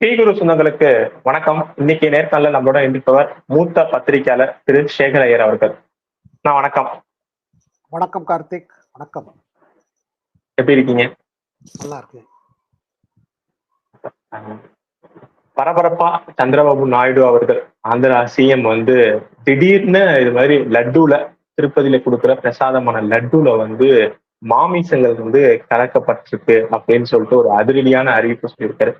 ஸ்ரீகுரு சொந்தங்களுக்கு வணக்கம். இன்னைக்கு நேர்காணல நம்மளோட இருப்பவர் மூத்த பத்திரிகையாளர் திரு சேகர் ஐயர் அவர்கள். நான் வணக்கம். வணக்கம் கார்த்திக். வணக்கம். எப்படி இருக்கீங்க? நல்லா இருக்கு பரபரப்பா சந்திரபாபு நாயுடு அவர்கள் ஆந்திரா சிஎம் வந்து திடீர்னு இது மாதிரி லட்டுல திருப்பதியில கொடுக்குற பிரசாதமான லட்டுல வந்து மாமிசங்கள் வந்து கலக்கப்பட்டிருக்கு அப்படின்னு சொல்லிட்டு ஒரு அதிரடியான அறிவிப்பு சொல்லியிருக்காரு.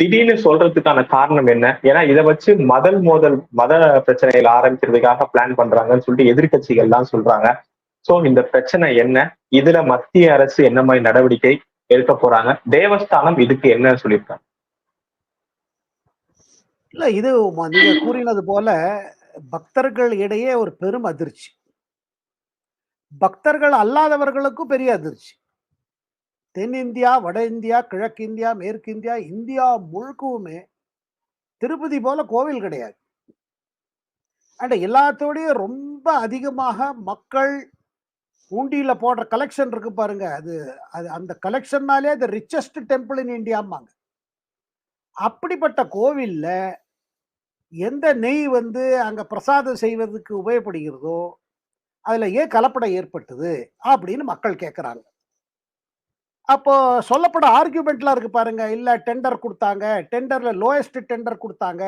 திடீர்னு சொல்றதுக்கான காரணம் என்ன? ஏன்னா இதை வச்சு மதல் மோதல் மத பிரச்சனைகள் ஆரம்பிக்கிறதுக்காக பிளான் பண்றாங்கன்னு சொல்லிட்டு எதிர்கட்சிகள்லாம் சொல்றாங்க. சோ இந்த பிரச்சனை என்ன? இதுல மத்திய அரசு என்ன மாதிரி நடவடிக்கை எடுக்க போறாங்க? தேவஸ்தானம் இதுக்கு என்ன சொல்லியிருக்காங்க? இல்ல இது நீங்க கூறினது போல பக்தர்கள் இடையே ஒரு பெரும் அதிர்ச்சி. பக்தர்கள் அல்லாதவர்களுக்கும் பெரிய அதிர்ச்சி. தென்னிந்தியா வட இந்தியா கிழக்கு இந்தியா மேற்கு இந்தியா இந்தியா முழுக்கவுமே திருப்பதி போல கோவில் கிடையாது. அண்ட் எல்லாத்தோடையும் ரொம்ப அதிகமாக மக்கள் ஊண்டியில் போடுற கலெக்ஷன் இருக்கு பாருங்க. அது அது அந்த கலெக்ஷன்னாலே அது ரிச்சஸ்ட் டெம்பிள் இன் இந்தியாம்பாங்க அப்படிப்பட்ட கோவில்ல எந்த நெய் வந்து அங்கே பிரசாதம் செய்வதற்கு உபயோகப்படுகிறதோ அதில் ஏன் கலப்படம் ஏற்பட்டது அப்படின்னு மக்கள் கேட்குறாங்க அப்போ சொல்லப்பட ஆர்கியூமெண்ட்லாம் இருக்கு பாருங்க. இல்ல டெண்டர் கொடுத்தாங்க. டெண்டர்ல லோயஸ்ட் டெண்டர் கொடுத்தாங்க.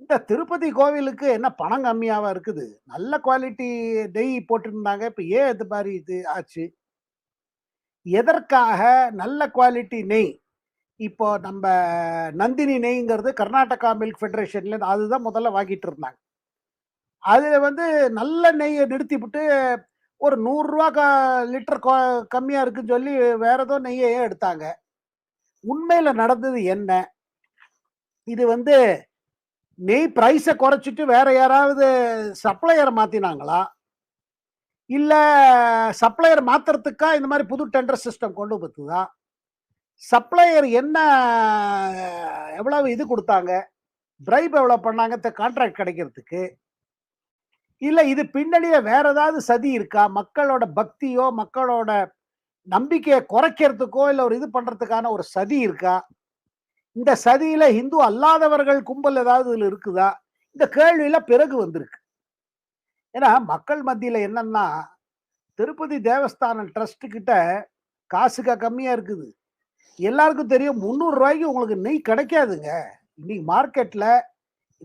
இந்த திருப்பதி கோவிலுக்கு என்ன பணம் கம்மியாவா இருக்குது? நல்ல குவாலிட்டி நெய் போட்டிருந்தாங்க. இப்போ ஏன் இது மாதிரி இது ஆச்சு? எதற்காக நல்ல குவாலிட்டி நெய்? இப்போ நம்ம நந்தினி நெய்ங்கிறது கர்நாடகா மில்க் ஃபெடரேஷன்ல அதுதான் முதல்ல வாங்கிட்டு இருந்தாங்க. அதில் வந்து நல்ல நெய்யை நிறுத்திவிட்டு ஒரு நூறுரூவா க லிட்டர் கம்மியாக இருக்குன்னு சொல்லி வேற ஏதோ நெய்யே எடுத்தாங்க. உண்மையில் நடந்தது என்ன? இது வந்து நெய் ப்ரைஸை குறைச்சிட்டு வேற யாராவது சப்ளையரை மாற்றினாங்களா இல்லை சப்ளையர் மாற்றுறதுக்கா இந்த மாதிரி புது டெண்டர் சிஸ்டம் கொண்டு வந்துதா? சப்ளையர் என்ன எவ்வளவு இது கொடுத்தாங்க? பிரைப் எவ்வளோ பண்ணாங்க? கான்ட்ராக்ட் கிடைக்கிறதுக்கு. இல்லை இது பின்னணியில் வேற ஏதாவது சதி இருக்கா? மக்களோட பக்தியோ மக்களோட நம்பிக்கையை குறைக்கிறதுக்கோ இல்லை ஒரு இது பண்ணுறதுக்கான ஒரு சதி இருக்கா? இந்த சதியில இந்து அல்லாதவர்கள் கும்பல் ஏதாவது இதில் இருக்குதா? இந்த கேள்வியெல்லாம் பிறகு வந்திருக்கு. ஏன்னா மக்கள் மத்தியில் என்னன்னா திருப்பதி தேவஸ்தானம் ட்ரஸ்ட் கிட்ட காசுக்கா கம்மியாக இருக்குது. எல்லாருக்கும் தெரியும் முந்நூறுரூவாய்க்கு உங்களுக்கு நெய் கிடைக்காதுங்க. இன்னைக்கு மார்க்கெட்டில்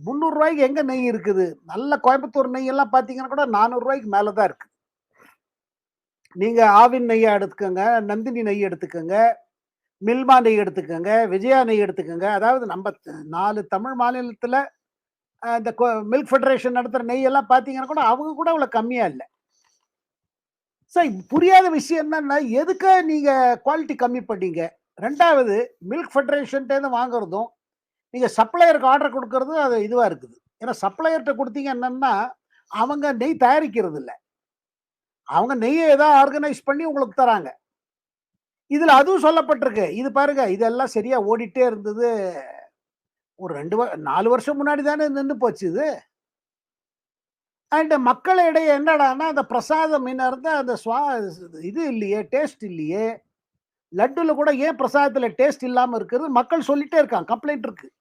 முந்நூறு ரூபாய்க்கு எங்க நெய் இருக்குது? நல்ல கோயம்புத்தூர் நெய் எல்லாம் பாத்தீங்கன்னா கூட நானூறு ரூபாய்க்கு மேலதான் இருக்கு. நீங்க ஆவின் நெய்யை எடுத்துக்கோங்க நந்தினி நெய் எடுத்துக்கோங்க மில்மா நெய் எடுத்துக்கோங்க விஜயா நெய் எடுத்துக்கோங்க. அதாவது நம்ம நாலு தமிழ் மாநிலத்தில் இந்த மில்க் ஃபெடரேஷன் நடத்துகிற நெய் எல்லாம் பார்த்தீங்கன்னா கூட அவங்க கூட அவ்வளோ கம்மியாக இல்லை. சார் புரியாத விஷயம் என்னன்னா எதுக்கு நீங்கள் குவாலிட்டி கம்மி பண்ணீங்க? ரெண்டாவது மில்க் ஃபெடரேஷன்ட்டேருந்து வாங்குறதும் நீங்கள் சப்ளையருக்கு ஆர்டர் கொடுக்கறதும் அது இதுவாக இருக்குது. ஏன்னா சப்ளையர்கிட்ட கொடுத்தீங்க என்னன்னா அவங்க நெய் தயாரிக்கிறது இல்லை அவங்க நெய்யை ஏதாவது ஆர்கனைஸ் பண்ணி உங்களுக்கு தராங்க. இதில் அதுவும் சொல்லப்பட்டிருக்கு. இது பாருங்க இதெல்லாம் சரியாக ஓடிட்டே இருந்தது. ஒரு ரெண்டு வ- நாலு வருஷம் முன்னாடி தானே நின்று போச்சு இது. அண்ட் மக்களிடையே என்னடான்னா அந்த பிரசாதம் மீனா அந்த சுவா இது இல்லையே டேஸ்ட் இல்லையே. லட்டுல கூட ஏன் பிரசாதத்துல டேஸ்ட் இல்லாம இருக்கிறது? மக்கள் சொல்லிட்டே இருக்காங்க கம்ப்ளைண்ட் இருக்கு.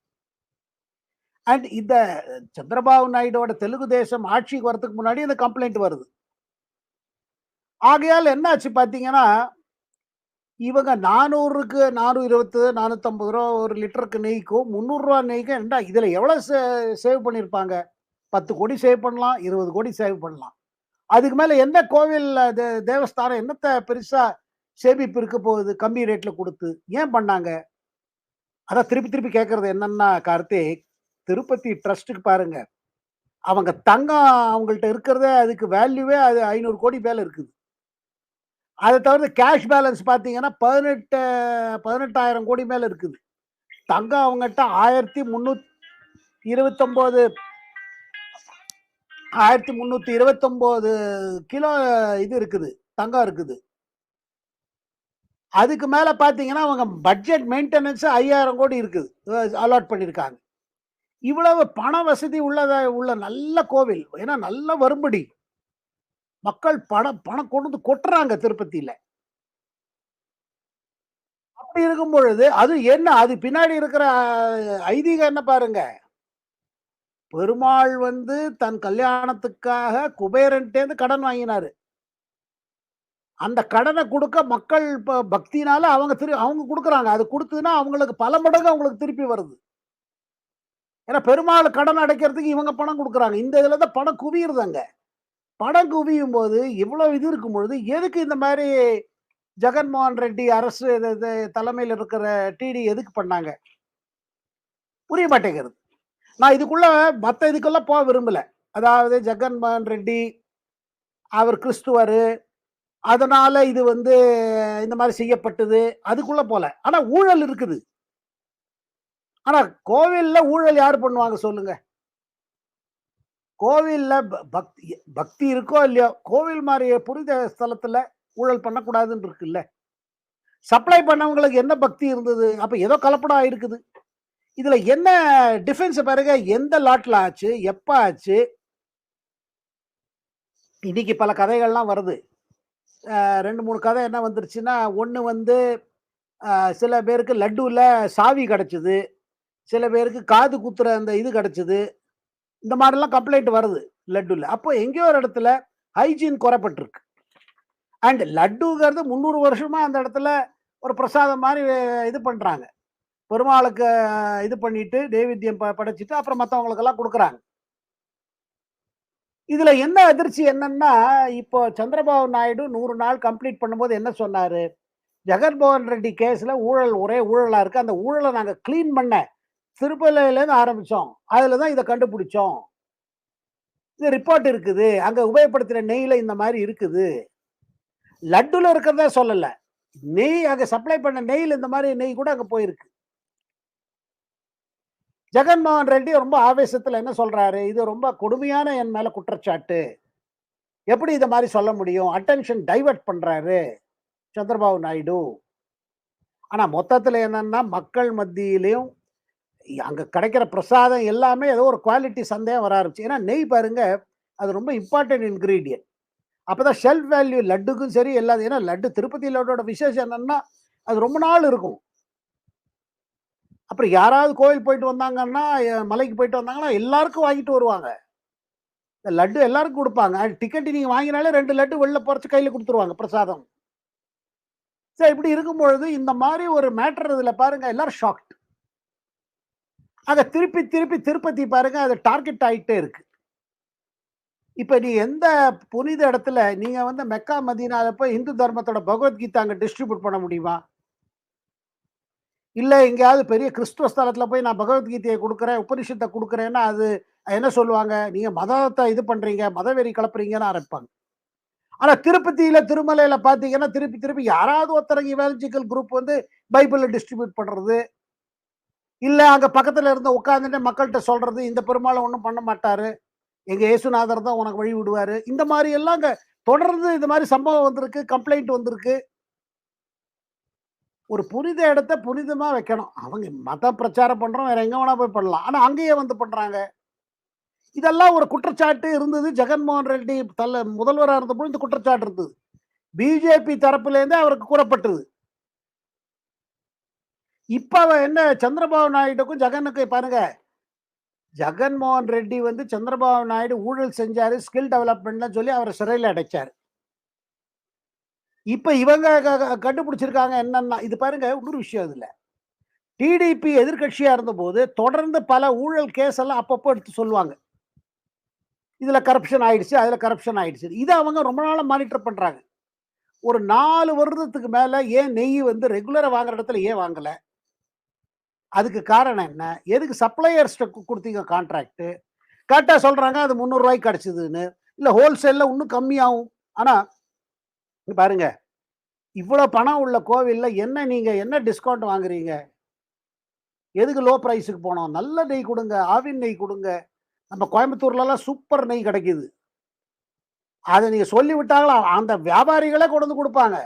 அண்ட் இந்த சந்திரபாபு நாயுடோட தெலுங்கு தேசம் ஆட்சிக்கு வரதுக்கு முன்னாடி இந்த கம்ப்ளைண்ட் வருது. ஆகையால் என்னாச்சு பார்த்தீங்கன்னா இவங்க நானூறுக்கு நானூறு இருபத்து நானூற்றம்பது ரூபா ஒரு லிட்டருக்கு நெய்க்கும் முந்நூறுரூவா நெய்க்கும் என்ன எவ்வளோ சே சேவ் பண்ணியிருப்பாங்க பத்து கோடி சேவ் பண்ணலாம் இருபது கோடி சேவ் பண்ணலாம். அதுக்கு மேலே எந்த கோவில் தே- தேவஸ்தானம் என்னத்தை பெருசாக சேமிப்பு இருக்க போகுது கம்மி ரேட்ல கொடுத்து. ஏன் பண்ணாங்க? அதான் திருப்பி திருப்பி கேட்கறது என்னன்னா கார்த்திக் திருப்பதி ட்ரஸ்ட்டுக்கு பாருங்க. அவங்க தங்கம் அவங்கள்ட்ட இருக்கிறதே அதுக்கு வேல்யூவே அது ஐநூறு கோடி மேலே இருக்குது. அதை தவிர கேஷ் பேலன்ஸ் பார்த்தீங்கன்னா பதினெட்டு பதினெட்டாயிரம் கோடி மேலே இருக்குது. தங்கம் அவங்ககிட்ட ஆயிரத்தி முந்நூத்தி இருபத்தொம்போது ஆயிரத்தி முந்நூற்றி இருபத்தொம்போது கிலோ இது இருக்குது தங்கம் இருக்குது. அதுக்கு மேல பாத்தீங்கன்னா அவங்க பட்ஜெட் மெயின்டெனன்ஸு ஐயாயிரம் கோடி இருக்குது. அலாட் பண்ணியிருக்காங்க இவ்வளவு பண வசதி உள்ளதாக உள்ள நல்ல கோவில். ஏன்னா நல்ல வரும்படி. மக்கள் பணம் பணம் கொண்டு வந்து கொட்டுறாங்க திருப்பதியில அப்படி இருக்கும் பொழுது அது என்ன? அது பின்னாடி இருக்கிற ஐதீகம் என்ன பாருங்க? பெருமாள் வந்து தன் கல்யாணத்துக்காக குபேரன்ட்டேந்து கடன் வாங்கினாரு. அந்த கடனை கொடுக்க மக்கள் இப்போ பக்தினால அவங்க திரு அவங்க கொடுக்குறாங்க. அது கொடுத்ததுன்னா அவங்களுக்கு பல மடங்கு அவங்களுக்கு திருப்பி வருது. ஏன்னா பெருமாள் கடன் அடைக்கிறதுக்கு இவங்க பணம் கொடுக்குறாங்க. இந்த இதில் தான் பணம் குவியுறதாங்க. பணம் குவியும் போது இவ்வளோ இது இருக்கும் பொழுது எதுக்கு இந்த மாதிரி ஜெகன்மோகன் ரெட்டி அரசு இது- இது தலைமையில் இருக்கிற டிடி எதுக்கு பண்ணாங்க? புரிய மாட்டேங்கிறது நான் இதுக்குள்ள மற்ற இதுக்கெல்லாம் போக விரும்பலை. அதாவது ஜெகன்மோகன் ரெட்டி அவர் கிறிஸ்துவர் அதனால இது வந்து இந்த மாதிரி செய்யப்பட்டது. அதுக்குள்ள போல. ஆனா ஊழல் இருக்குது. ஆனா கோவில்ல ஊழல் யார் பண்ணுவாங்க சொல்லுங்க. கோவில்ல ப- பக்தி பக்தி இருக்கோ இல்லையோ கோவில் மாதிரி புரித ஸ்தலத்துல ஊழல் பண்ணக்கூடாதுன்னு இருக்குல்ல. சப்ளை பண்ணவங்களுக்கு என்ன பக்தி இருந்தது? அப்ப ஏதோ கலப்படம் ஆயிருக்குது. இதுல என்ன டிஃபென்ஸ் பாருங்க. எந்த லாட்ல ஆச்சு? எப்ப ஆச்சு? இன்னைக்கு பல கதைகள்லாம் வருது. ரெண்டு மூணு கதை என்ன வந்துருச்சுன்னா ஒன்று வந்து சில பேருக்கு லட்டுவில் சாவி கிடச்சிது. சில பேருக்கு காது குத்துற அந்த இது கிடச்சிது. இந்த மாதிரிலாம் கம்ப்ளைண்ட் வருது லட்டுவில் அப்போ எங்கேயோ ஒரு இடத்துல ஹைஜீன் குறைப்பட்டிருக்கு. அண்ட் லட்டுங்கிறது முந்நூறு வருஷமாக அந்த இடத்துல ஒரு பிரசாதம் மாதிரி இது பண்ணுறாங்க பெருமாளுக்கு இது பண்ணிட்டு நைவேத்தியம் ப படைச்சிட்டு அப்புறம் மற்றவங்களுக்கெல்லாம் கொடுக்குறாங்க. இதுல என்ன அதிர்ச்சி என்னன்னா இப்போ சந்திரபாபு நாயுடு நூறு நாள் கம்ப்ளீட் பண்ணும்போது என்ன சொன்னாரு? ஜெகன்மோகன் ரெட்டி கேஸ்ல ஊழல் ஒரே ஊழலா இருக்கு. அந்த ஊழலை நாங்க க்ளீன் பண்ண திருப்பதியில ஆரம்பித்தோம் ஆரம்பிச்சோம். அதுல தான் இதை கண்டுபிடிச்சோம். இது ரிப்போர்ட் இருக்குது. அங்க உபயோகப்படுத்துற நெய்ல இந்த மாதிரி இருக்குது. லட்டுல இருக்கிறதா சொல்லல. நெய் அங்க சப்ளை பண்ண நெய்ல இந்த மாதிரி நெய் கூட அங்க போயிருக்கு. ஜெகன்மோகன் ரெட்டி ரொம்ப ஆவேசத்தில் என்ன சொல்கிறாரு இது ரொம்ப கொடுமையான என் மேலே குற்றச்சாட்டு. எப்படி இதை மாதிரி சொல்ல முடியும்? அட்டென்ஷன் டைவர்ட் பண்ணுறாரு சந்திரபாபு நாயுடு. ஆனால் மொத்தத்தில் என்னன்னா மக்கள் மத்தியிலையும் அங்கே கிடைக்கிற பிரசாதம் எல்லாமே ஏதோ ஒரு குவாலிட்டி சந்தேகம் வர ஆரம்பிச்சு. ஏன்னா நெய் பாருங்க அது ரொம்ப இம்பார்ட்டன்ட் அப்போ தான் ஷெல்ஃப் வேல்யூ லட்டுக்கும் சரி எல்லாது ஏன்னா லட்டு திருப்பதி லட்டோட விசேஷம் என்னென்னா அது ரொம்ப நாள் இருக்கும். அப்புறம் யாராவது கோயில் போயிட்டு வந்தாங்கன்னா மலைக்கு போயிட்டு வந்தாங்கன்னா எல்லாருக்கும் வாங்கிட்டு வருவாங்க. இந்த லட்டு எல்லாருக்கும் கொடுப்பாங்க. டிக்கெட் நீங்க வாங்கினாலே ரெண்டு லட்டு வெளில போறச்சு கையில கொடுத்துருவாங்க பிரசாதம். சரி இப்படி இருக்கும் பொழுது இந்த மாதிரி ஒரு மேட்டர் இதுல பாருங்க எல்லாரும் ஷாக்ட் அதை திருப்பி திருப்பி திருப்பதி பாருங்க அது டார்கெட் ஆகிட்டே இருக்கு. இப்போ நீ எந்த புனித இடத்துல நீங்கள் வந்து மெக்கா மதீனாவில் போய் இந்து தர்மத்தோட பகவத்கீதா அங்கே டிஸ்ட்ரிபியூட் பண்ண முடியுமா? இல்லை எங்கேயாவது பெரிய கிறிஸ்துவ ஸ்தலத்தில் போய் நான் பகவத்கீதையை கொடுக்குறேன் உபனிஷத்தை கொடுக்குறேன்னா அது என்ன சொல்லுவாங்க? நீங்கள் மதத்தை இது பண்ணுறீங்க மதவெறி கலப்புறீங்கன்னு ஆரம்பிப்பாங்க. ஆனால் திருப்பதியில் திருமலையில் பார்த்தீங்கன்னா திருப்பி திருப்பி யாராவது ஒருத்தரங்க இவாலஜிக்கல் குரூப் வந்து பைபிளை டிஸ்ட்ரிபியூட் பண்ணுறது இல்லை அங்கே பக்கத்தில் இருந்து உட்காந்துட்டு மக்கள்கிட்ட சொல்கிறது இந்த பெருமாளை ஒன்றும் பண்ண மாட்டார். எங்கள் இயேசுநாதர் தான் உனக்கு வழி விடுவார் இந்த மாதிரி எல்லாம் அங்கே தொடர்ந்து இந்த மாதிரி சம்பவம் வந்திருக்கு கம்ப்ளைண்ட் வந்திருக்கு. ஒரு புனித இடத்த புனிதமாக வைக்கணும். அவங்க மத பிரச்சாரம் பண்ணுறோம் வேற எங்கே வேணால் போய் பண்ணலாம். ஆனால் அங்கேயே வந்து பண்ணுறாங்க இதெல்லாம் ஒரு குற்றச்சாட்டு இருந்தது. ஜெகன்மோகன் ரெட்டி தல முதல்வராக இருந்தபோது இந்த குற்றச்சாட்டு இருந்தது. பிஜேபி தரப்புலேருந்தே அவருக்கு கூறப்பட்டது. இப்போ என்ன சந்திரபாபு நாயுடுக்கும் ஜெகனுக்கும் பாருங்க. ஜெகன்மோகன் ரெட்டி வந்து சந்திரபாபு நாயுடு ஊழல் செஞ்சார் ஸ்கில் டெவலப்மெண்ட்லாம் சொல்லி அவரை சிறையில் அடைச்சார். இப்போ இவங்க கண்டுபிடிச்சிருக்காங்க என்னன்னா இது பாருங்க இன்னொரு விஷயம் இதுல டிடிபி எதிர்கட்சியாக இருந்தபோது தொடர்ந்து பல ஊழல் கேஸ் எல்லாம் அப்பப்போ எடுத்து சொல்லுவாங்க. இதில் கரப்ஷன் ஆயிடுச்சு அதில் கரப்ஷன் ஆயிடுச்சு. இதை அவங்க ரொம்ப நாளாக மானிட்டர் பண்ணுறாங்க ஒரு நாலு வருடத்துக்கு மேலே ஏன் நெய் வந்து ரெகுலராக வாங்குற இடத்துல ஏன் வாங்கலை? அதுக்கு காரணம் என்ன? எதுக்கு சப்ளையர்ஸ்ட்டு கொடுத்தீங்க கான்ட்ராக்ட் கரெக்டாக சொல்கிறாங்க அது முந்நூறுரூவாய்க்கு கிடச்சிதுன்னு. இல்லை ஹோல்சேலில் இன்னும் கம்மியாகும். ஆனால் பாருங்க. இவ்வளோ பணம் உள்ள கோவில்ல என்ன நீங்கள் என்ன டிஸ்கவுண்ட் வாங்குறீங்க? எதுக்கு லோ ப்ரைஸுக்கு போனோம்? நல்ல நெய் கொடுங்க ஆவின் நெய் கொடுங்க. நம்ம கோயம்புத்தூர்லலாம் சூப்பர் நெய் கிடைக்குது. அதை நீங்கள் சொல்லிவிட்டாங்களா? அந்த வியாபாரிகளே கொண்டு வந்து கொடுப்பாங்க.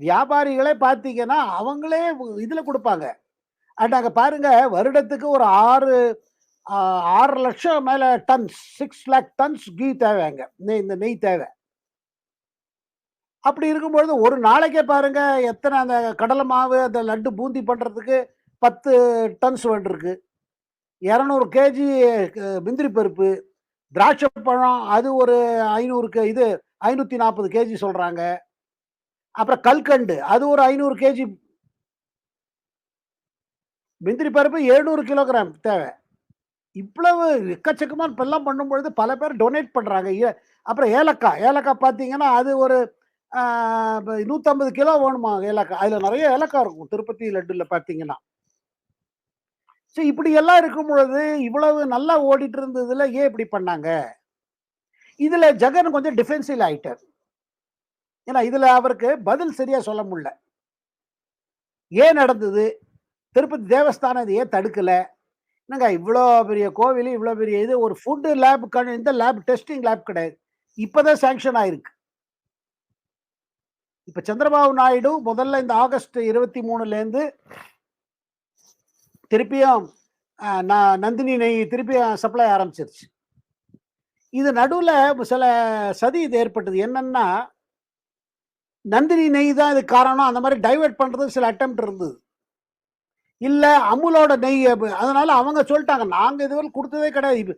வியாபாரிகளே பார்த்தீங்கன்னா அவங்களே இதில் கொடுப்பாங்க. அண்ட் அங்கே பாருங்க வருடத்துக்கு ஒரு ஆறு ஆறு லட்சம் மேலே tons six lakh tons ghee தேவை அங்கே நெய் இந்த நெய் தேவை. அப்படி இருக்கும்பொழுது ஒரு நாளைக்கே பாருங்க எத்தனை அந்த கடலை மாவு அந்த லட்டு பூந்தி பண்ணுறதுக்கு பத்து டன்ஸ் வேண்டியிருக்கு. இரநூறு கேஜி முந்திரி பருப்பு திராட்சை பழம் அது ஒரு ஐநூறுக்கு இது ஐநூற்றி நாற்பது கேஜி சொல்கிறாங்க அப்புறம் கல்கண்டு அது ஒரு ஐநூறு கேஜி. முந்திரி பருப்பு எழுநூறு கிலோகிராம் தேவை. இவ்வளவு எக்கச்சக்கமாக இப்பெல்லாம் பண்ணும்பொழுது பல பேர் டொனேட் பண்ணுறாங்க அப்புறம் ஏலக்காய் ஏலக்காய் பார்த்தீங்கன்னா அது ஒரு நூற்றம்பது கிலோ வேணுமா? ஏலக்காய் அதில் நிறைய ஏலக்காய் இருக்கும். திருப்பதி லட்டுல பார்த்தீங்கன்னா. ஸோ இப்படி எல்லாம் இருக்கும் பொழுது இவ்வளவு நல்லா ஓடிட்டு இருந்ததுல ஏன் இப்படி பண்ணாங்க? இதில் ஜெகன் கொஞ்சம் டிஃபென்சிவ் ஆயிட்டார். ஏன்னா இதில் அவருக்கு பதில் சரியாக சொல்ல முடியல. ஏன் நடந்தது? திருப்பதி தேவஸ்தானம் இது ஏன் தடுக்கல? என்னங்க இவ்வளோ பெரிய கோவில் இவ்வளோ பெரிய இது ஒரு ஃபுட்டு லேப் இந்த லேப் டெஸ்டிங் லேப் கிடையாது. இப்போ தான் சேங்ஷன் ஆயிருக்கு. இப்போ சந்திரபாபு நாயுடு முதல்ல இந்த ஆகஸ்ட் இருபத்தி மூணுலேருந்து திருப்பியும் நான் நந்தினி நெய் திருப்பியும் சப்ளை ஆரம்பிச்சிருச்சு. இது நடுவில் சில சதி இது ஏற்பட்டது. என்னன்னா நந்தினி நெய் தான் இது காரணம். அந்த மாதிரி டைவெர்ட் பண்ணுறது சில அட்டம் இருந்தது. இல்லை அமுலோட நெய் அதனால அவங்க சொல்லிட்டாங்க. நாங்கள் இதுவரை கொடுத்ததே கிடையாது.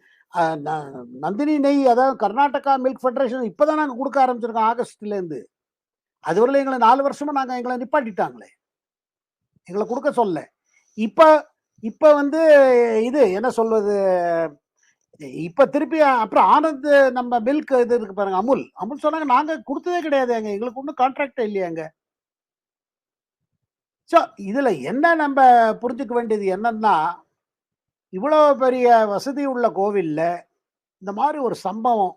நந்தினி நெய் அதாவது கர்நாடகா மில்க் ஃபெடரேஷன் இப்போ தான் நாங்கள் கொடுக்க ஆரம்பிச்சிருக்கோம் ஆகஸ்ட்லேருந்து அதுவரையில் எங்களை நாலு வருஷமா நாங்கள் எங்களை நிப்பாட்டிட்டாங்களே. எங்களை கொடுக்க சொல்ல. இப்போ இப்போ வந்து இது என்ன சொல்வது இப்போ திருப்பி அப்புறம் ஆனந்த் நம்ம மில்க் இது இருக்கு பாருங்க அமுல். அமுல் சொன்னாங்க நாங்கள் கொடுத்ததே கிடையாது எங்க எங்களுக்கு ஒன்றும் கான்ட்ராக்டே இல்லையாங்க ஸோ இதில் என்ன நம்ம புரிஞ்சுக்க வேண்டியது என்னன்னா இவ்வளோ பெரிய வசதி உள்ள கோவிலில் இந்த மாதிரி ஒரு சம்பவம்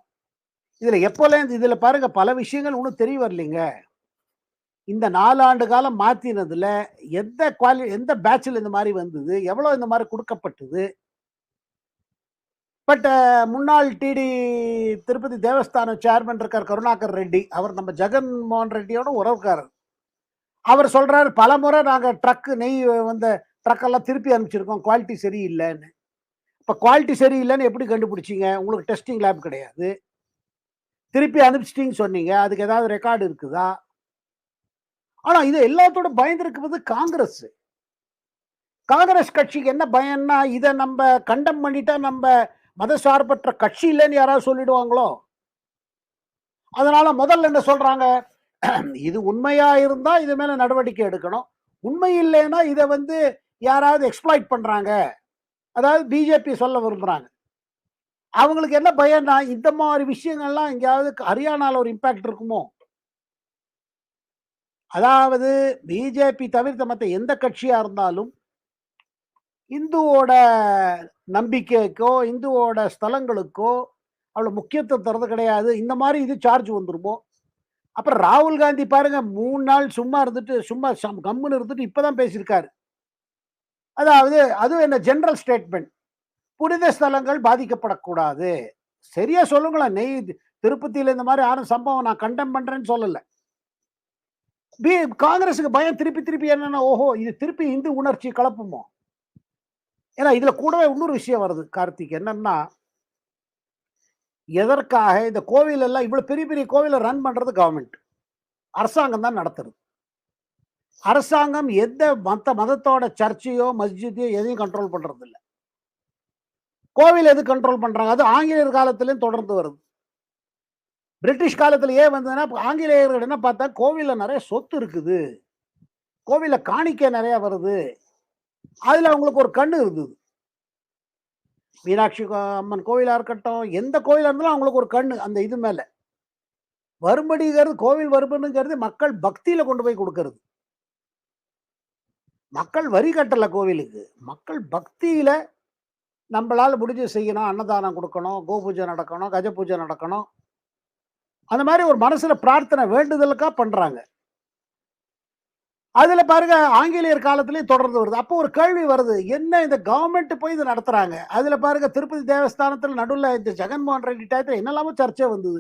இதில் எப்போலேருந்து இதில் பாருங்கள் பல விஷயங்கள் ஒன்றும் தெரிய வரலைங்க. இந்த நாலாண்டு காலம் மாற்றினதுல எந்த குவாலி எந்த பேட்சில் இந்த மாதிரி வந்தது? எவ்வளோ இந்த மாதிரி கொடுக்கப்பட்டது? பட் முன்னாள் டிடி திருப்பதி தேவஸ்தான சேர்மன் இருக்கார் கருணாகர் ரெட்டி. அவர் நம்ம ஜெகன் மோகன் ரெட்டியோட உறவுக்காரர். அவர் சொல்றாரு பல முறை நாங்கள் ட்ரக்கு நெய் வந்த ட்ரக்கெல்லாம் திருப்பி அனுப்பிச்சிருக்கோம். குவாலிட்டி சரியில்லைன்னு. இப்போ குவாலிட்டி சரியில்லைன்னு எப்படி கண்டுபிடிச்சிங்க? உங்களுக்கு டெஸ்டிங் லேப் கிடையாது. திருப்பி அனுப்பிச்சிட்டிங்கன்னு சொன்னீங்க. அதுக்கு ஏதாவது ரெக்கார்டு இருக்குதா? ஆனா இது எல்லாத்தோட பயந்துருக்குவது காங்கிரஸ். காங்கிரஸ் கட்சிக்கு என்ன பயம்னா இதை நம்ம கண்டம் பண்ணிட்டா நம்ம மதசார்பற்ற கட்சி இல்லைன்னு யாராவது சொல்லிடுவாங்களோ? அதனால முதல்ல என்ன சொல்றாங்க? இது உண்மையா இருந்தா இது மேல நடவடிக்கை எடுக்கணும். உண்மை இல்லைன்னா இதை வந்து யாராவது எக்ஸ்பிளாய்ட் பண்றாங்க. அதாவது பிஜேபி சொல்ல விரும்புறாங்க. அவங்களுக்கு என்ன பயம்னா இந்த மாதிரி விஷயங்கள்லாம் எங்கேயாவது ஹரியானால ஒரு இம்பாக்ட் இருக்குமோ? அதாவது பிஜேபி தவிர்த்த மற்ற எந்த கட்சியாக இருந்தாலும் இந்துவோட நம்பிக்கைக்கோ இந்துவோட ஸ்தலங்களுக்கோ அவ்வளோ முக்கியத்துவம் தரது கிடையாது. இந்த மாதிரி இது சார்ஜ் வந்துருமோ? அப்புறம் ராகுல் காந்தி பாருங்க மூணு நாள் சும்மா இருந்துட்டு சும்மா கம்முன்னு இருந்துட்டு இப்பதான் பேசியிருக்காரு. அதாவது அதுவும் என்ன ஜென்ரல் ஸ்டேட்மெண்ட் புனித ஸ்தலங்கள் பாதிக்கப்படக்கூடாது. சரியா சொல்லுங்களேன் நெய் திருப்பதியில் இந்த மாதிரி யாரும் சம்பவம் நான் கண்டம் பண்றேன்னு சொல்லலை. பி காங்கிரஸுக்கு பயம் திருப்பி திருப்பி என்னன்னா ஓஹோ இது திருப்பி இந்து உணர்ச்சி கலப்புமோ? ஏன்னா இதுல கூடவே இன்னொரு விஷயம் வருது கார்த்திக். என்னன்னா எதற்காக இந்த கோவில் எல்லாம் இவ்வளவு பெரிய பெரிய கோவிலை ரன் பண்றது கவர்மெண்ட் அரசாங்கம் தான் நடத்துறது. அரசாங்கம் எந்த மத்த மதத்தோட சர்ச்சையோ மஸ்ஜிதையோ எதையும் கண்ட்ரோல் பண்றது இல்லை கோவில் எது கண்ட்ரோல் பண்றாங்க? அது ஆங்கிலேயர் காலத்திலையும் தொடர்ந்து வருது. பிரிட்டிஷ் காலத்தில் ஏன் வந்ததுன்னா ஆங்கிலேயர்கள் என்ன பார்த்தா கோவிலில் நிறைய சொத்து இருக்குது. கோவிலில் காணிக்கை நிறைய வருது. அதில் அவங்களுக்கு ஒரு கண்ணு இருந்தது. மீனாட்சி அம்மன் கோவிலாக இருக்கட்டும் எந்த கோவிலாக இருந்தாலும் அவங்களுக்கு ஒரு கண்ணு அந்த இது மேலே. வரும்படிங்கிறது கோவில் வரும்படிங்கிறது மக்கள் பக்தியில் கொண்டு போய் கொடுக்கறது. மக்கள் வரி கட்டலை கோவிலுக்கு. மக்கள் பக்தியில் நம்மளால் முடிஞ்சு செய்யணும். அன்னதானம் கொடுக்கணும் கோபூஜை நடக்கணும் கஜ பூஜை நடக்கணும். அந்த மாதிரி ஒரு மனசுல பிரார்த்தனை வேண்டுதலுக்காக பண்றாங்க. அதுல பாருங்க ஆங்கிலேயர் காலத்திலேயே தொடர்ந்து வருது. அப்போ ஒரு கேள்வி வருது என்ன இந்த கவர்மெண்ட் போய் இதை நடத்துறாங்க? அதுல பாருங்க திருப்பதி தேவஸ்தானத்தில் நடுவில் இந்த ஜெகன்மோகன் ரெட்டி டயத்தில் என்னெல்லாமோ சர்ச்சை வந்தது.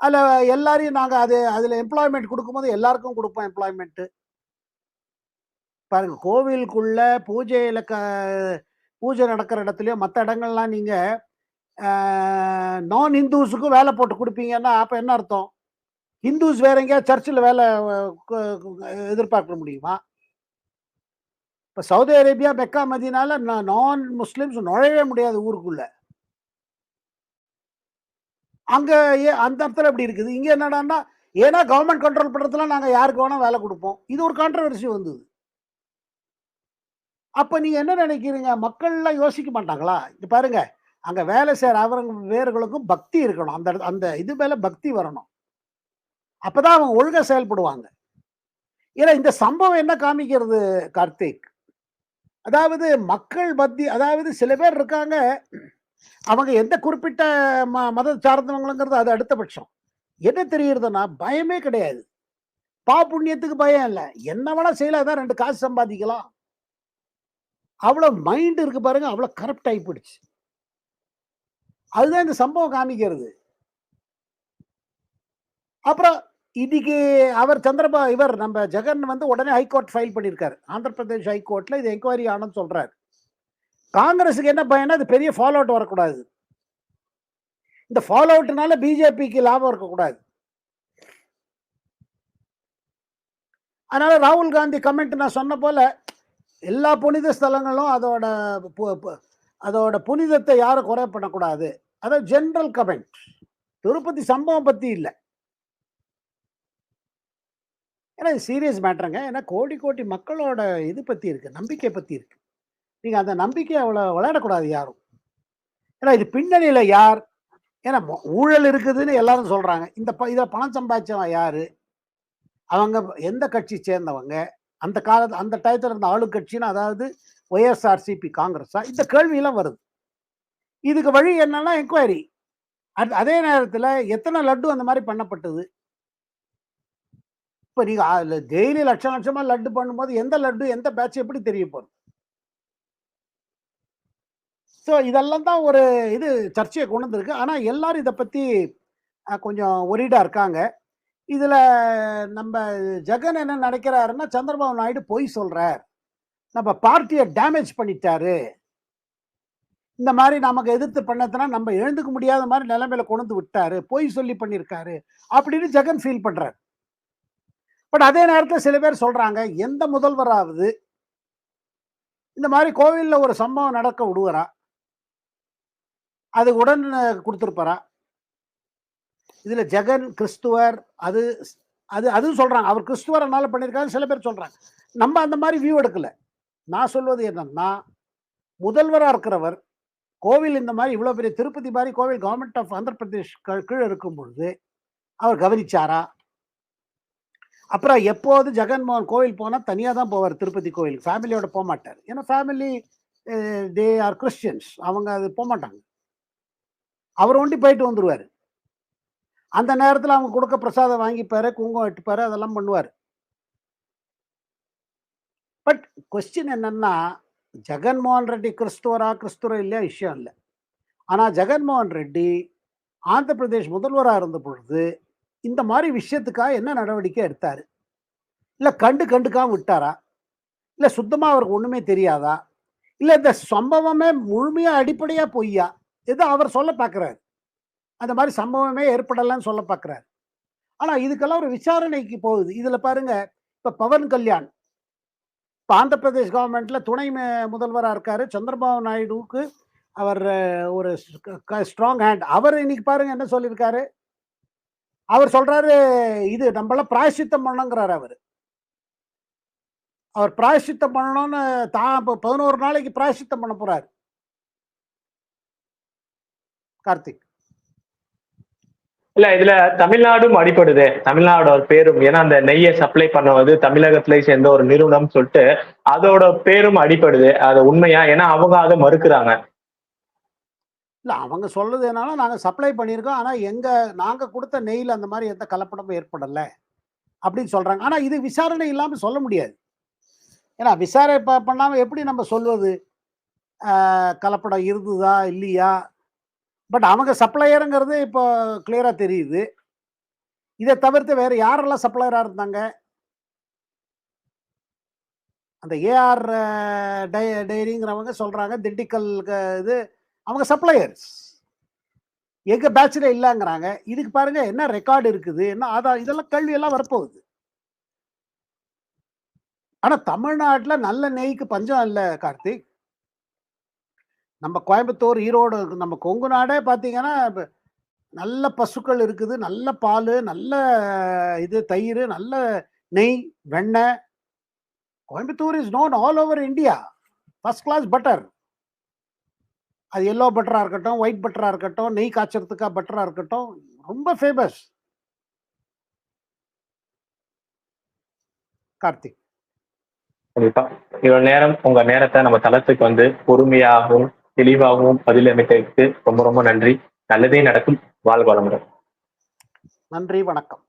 அதில் எல்லாரையும் நாங்கள் அது அதில் எம்ப்ளாய்மெண்ட் கொடுக்கும்போது எல்லாருக்கும் கொடுப்போம் எம்ப்ளாய்மெண்ட்டு பாருங்க கோவிலுக்குள்ள பூஜையில் க பூஜை நடக்கிற இடத்துலையோ மற்ற இடங்கள்லாம் நீங்கள் நான் இந்துஸுக்கும் வேலை போட்டு கொடுப்பீங்கன்னா அப்போ என்ன அர்த்தம்? ஹிந்துஸ் வேற எங்கேயாவது சர்ச்சில் வேலை எதிர்பார்க்க முடியுமா? இப்போ சவுதி அரேபியா மெக்கா மதினால நான் முஸ்லிம்ஸ் நுழையவே முடியாது ஊருக்குள்ள. அங்கே ஏ- அந்த இடத்துல எப்படி இருக்குது? இங்கே என்னடான்னா ஏன்னா கவர்மெண்ட் கண்ட்ரோல் பண்ணுறதுலாம் நாங்கள் யாருக்கு வேணால் வேலை கொடுப்போம். இது ஒரு கான்ட்ரவர்சி வந்தது. அப்போ நீங்கள் என்ன நினைக்கிறீங்க? மக்கள்லாம் யோசிக்க மாட்டாங்களா? இது பாருங்கள் அங்க வேலை செய்யற அவரங்க வேர்களுக்கும் பக்தி இருக்கணும். அந்த அந்த இது மேல பக்தி வரணும். அப்பதான் அவங்க ஒழுங்கா செயல்படுவாங்க. ஏன்னா இந்த சம்பவம் என்ன காமிக்கிறது கார்த்திக்? அதாவது மக்கள் மத்தி அதாவது சில பேர் இருக்காங்க அவங்க எந்த குறிப்பிட்ட ம மத சார்ந்தவங்களுங்கிறது அது அடுத்த பட்சம் என்ன தெரியுறதுன்னா பயமே கிடையாது. பா புண்ணியத்துக்கு பயம் இல்லை. என்ன வேணா செய்யலாம் அதான் ரெண்டு காசு சம்பாதிக்கலாம். அவ்வளோ மைண்ட் இருக்கு பாருங்க அவ்வளோ கரப்ட் ஆகி போயிடுச்சு. அதுதான் இந்த சம்பவம் காமிக்கிறது. அப்புறம் இன்னைக்கு அவர் சந்திரபா இவர் நம்ம ஜெகன் வந்து உடனே ஹைகோர்ட் ஃபைல் பண்ணியிருக்காரு. ஆந்திர பிரதேஷ் ஹைகோர்ட்ல இது என்கொயரி ஆனன்னு சொல்றாரு. காங்கிரஸுக்கு என்ன பயனா அது பெரிய ஃபாலோ அவுட் வரக்கூடாது. இந்த ஃபாலோ அவுட்னால பிஜேபிக்கு லாபம் இருக்கக்கூடாது. அதனால ராகுல் காந்தி கமெண்ட் நான் சொன்ன போல எல்லா புனித ஸ்தலங்களும் அதோட பு- அதோட புனிதத்தை யாரும் குறை பண்ணக்கூடாது. அதாவது ஜென்ரல் கமெண்ட் திருப்பதி சம்பவம் பற்றி இல்லை. ஏன்னா இது சீரியஸ் மேட்ருங்க ஏன்னா கோடி கோடி மக்களோட இது பற்றி இருக்கு நம்பிக்கை பற்றி இருக்குது நீங்கள் அந்த நம்பிக்கையை அவ்வளோ விளையாடக்கூடாது யாரும். ஏன்னா இது பின்னணியில் யார்? ஏன்னா மொ- ஊழல் இருக்குதுன்னு எல்லாரும் சொல்கிறாங்க இந்த ப இதில் பணம் சம்பாதிச்சவன் யார்? அவங்க எந்த கட்சி சேர்ந்தவங்க? அந்த காலத்து அந்த டயத்தில் இருந்த ஆளுங்கட்சின்னு அதாவது ஒய்எஸ்ஆர்சிபி காங்கிரஸா? இந்த கேள்வியெல்லாம் வருது. இதுக்கு வழி என்னன்னா என்கொயரி அதே நேரத்தில் எத்தனை லட்டு அந்த மாதிரி பண்ணப்பட்டது? இப்போ நீங்கள் டெய்லி லட்சம் லட்சமாக லட்டு பண்ணும்போது எந்த லட்டு எந்த பேட்ச் எப்படி தெரிய போகிறது ஸோ இதெல்லாம் தான் ஒரு இது சர்ச்சையை கொண்டு வந்திருக்கு. ஆனால் எல்லாரும் இதை பற்றி கொஞ்சம் ஒரீடாக இருக்காங்க. இதில் நம்ம ஜெகன் என்ன நினைக்கிறாருன்னா சந்திரபாபு நாயுடு பொய் சொல்கிறார் நம்ம பார்ட்டியை டேமேஜ் பண்ணிட்டாரு. இந்த மாதிரி நமக்கு எதிர்த்து பண்ணதுனா நம்ம எழுந்துக்க முடியாத மாதிரி நிலைமையில கொண்டு வந்து விட்டாரு. போய் சொல்லி பண்ணியிருக்காரு அப்படின்னு ஜெகன் ஃபீல் பண்றாரு. பட் அதே நேரத்தில் சில பேர் சொல்றாங்க எந்த முதல்வராவது இந்த மாதிரி கோவிலில் ஒரு சம்பவம் நடக்க விடுவாரா? அது உடன் கொடுத்துருப்பாரா? இதுல ஜெகன் கிறிஸ்துவர் அது அது அதுவும் சொல்றாங்க. அவர் கிறிஸ்துவர் என்னால் பண்ணியிருக்காரு சில பேர் சொல்றாங்க. நம்ம அந்த மாதிரி வியூ எடுக்கல. நான் சொல்வது என்னன்னா முதல்வராக இருக்கிறவர் கோவில் இந்த மாதிரி இவ்வளோ பெரிய திருப்பதி மாதிரி கோவில் கவர்மெண்ட் ஆஃப் ஆந்திர பிரதேஷ் கீழே இருக்கும் பொழுது அவர் கவனிச்சாரா? அப்புறம் எப்போது ஜெகன்மோகன் கோவில் போனால் தனியாக தான் போவார் திருப்பதி கோவில் ஃபேமிலியோட போக மாட்டார். ஏன்னா ஃபேமிலி தே ஆர் கிறிஸ்டியன்ஸ் அவங்க அது போக மாட்டாங்க. அவர் ஒண்டி போயிட்டு வந்துடுவார் அந்த நேரத்தில் அவங்க கொடுக்க பிரசாதம் வாங்கிப்பாரு குங்குமம் இட்டுப்பாரு அதெல்லாம் பண்ணுவார். பட் கொஸ்டின் என்னன்னா ஜெகன்மோகன் ரெட்டி கிறிஸ்துவரா கிறிஸ்துவரா இல்லையா? விஷயம் இல்லை. ஆனால் ஜெகன்மோகன் ரெட்டி ஆந்திர பிரதேஷ் முதல்வராக இருந்த பொழுது இந்த மாதிரி விஷயத்துக்காக என்ன நடவடிக்கை எடுத்தார்? இல்லை கண்டு கண்டுக்காம விட்டாரா? இல்லை சுத்தமாக அவருக்கு ஒன்றுமே தெரியாதா? இல்லை இந்த சம்பவமே முழுமையாக அடிப்படையாக பொய்யா? ஏதோ அவர் சொல்ல பார்க்குறாரு. அந்த மாதிரி சம்பவமே ஏற்படலைன்னு சொல்ல பார்க்குறாரு. ஆனால் இதுக்கெல்லாம் ஒரு விசாரணைக்கு போகுது. இதில் பாருங்க இப்போ பவன் கல்யாண் இப்போ ஆந்திர பிரதேஷ் கவர்மெண்ட்ல துணை முதல்வராக இருக்காரு. சந்திரபாபு நாயுடுவுக்கு அவர் ஒரு ஸ்ட்ராங் ஹேண்ட் அவர் இன்னைக்கு பாருங்க என்ன சொல்லியிருக்காரு? அவர் சொல்றாரு இது நம்மளாம் பிராயசித்தம் பண்ணணுங்கிறாரு அவர். அவர் பிராயசித்தம் பண்ணணும்னு தான் இப்போ பதினோரு நாளைக்கு பிராயசித்தம் பண்ண போறாரு. கார்த்திக். இல்ல இதுல தமிழ்நாடும் அடிபடுது. தமிழ்நாடோட பேரும் ஏன்னா அந்த நெய்யை சப்ளை பண்ணுவது தமிழகத்துல சேர்ந்த ஒரு நிறுவனம் சொல்லிட்டு அதோட பேரும் அடிபடுது. அது உண்மையா? ஏன்னா அவங்க அதை மறுக்கிறாங்க. இல்ல அவங்க சொல்றது என்னன்னா நாங்க சப்ளை பண்ணியிருக்கோம். ஆனா எங்க நாங்க கொடுத்த நெய்யில் அந்த மாதிரி எந்த கலப்படமும் ஏற்படல அப்படின்னு சொல்றாங்க. ஆனா இது விசாரணை இல்லாம சொல்ல முடியாது. ஏன்னா விசாரணை பண்ணாமல் பண்ணாம எப்படி நம்ம சொல்வது? கலப்படம் இருந்ததா இல்லையா? பட் அவங்க சப்ளையருங்கிறது இப்போ கிளியராக தெரியுது. இதை தவிர்த்து வேறு யாரெல்லாம் சப்ளையராக இருந்தாங்க? அந்த ஏஆர் டைரிங்கிறவங்க சொல்கிறாங்க திண்டுக்கல் இது அவங்க சப்ளையர்ஸ். எங்கள் பேட்சில் இல்லைங்கிறாங்க. இதுக்கு பாருங்க என்ன ரெக்கார்டு இருக்குது என்ன ஆதார் இதெல்லாம் கல்வியெல்லாம் வரப்போகுது. ஆனால் தமிழ்நாட்டில் நல்ல நெய்க்கு பஞ்சம் இல்லை கார்த்திக். நம்ம கோயம்புத்தூர் ஈரோடு நம்ம கொங்கு நாடே பார்த்தீங்கன்னா இப்போ நல்ல பசுக்கள் இருக்குது நல்ல பால் நல்ல இது தயிர் நல்ல நெய் வெண்ணெய். Coimbatore is known all over India first class butter அது எல்லோ பட்டராக இருக்கட்டும் ஒயிட் பட்டராக இருக்கட்டும் நெய் காய்ச்சறதுக்காக பட்டராக இருக்கட்டும் ரொம்ப ஃபேமஸ் கார்த்திக். கண்டிப்பா. இவ்வளவு நேரம் உங்க நேரத்தை நம்ம தளத்துக்கு வந்து பொறுமையாகவும் தெளிவாகவும் பதிலமைத்ததுக்கு ரொம்ப ரொம்ப நன்றி. நல்லதே நடக்கும். வாழ்வாளமுடன் நன்றி வணக்கம்.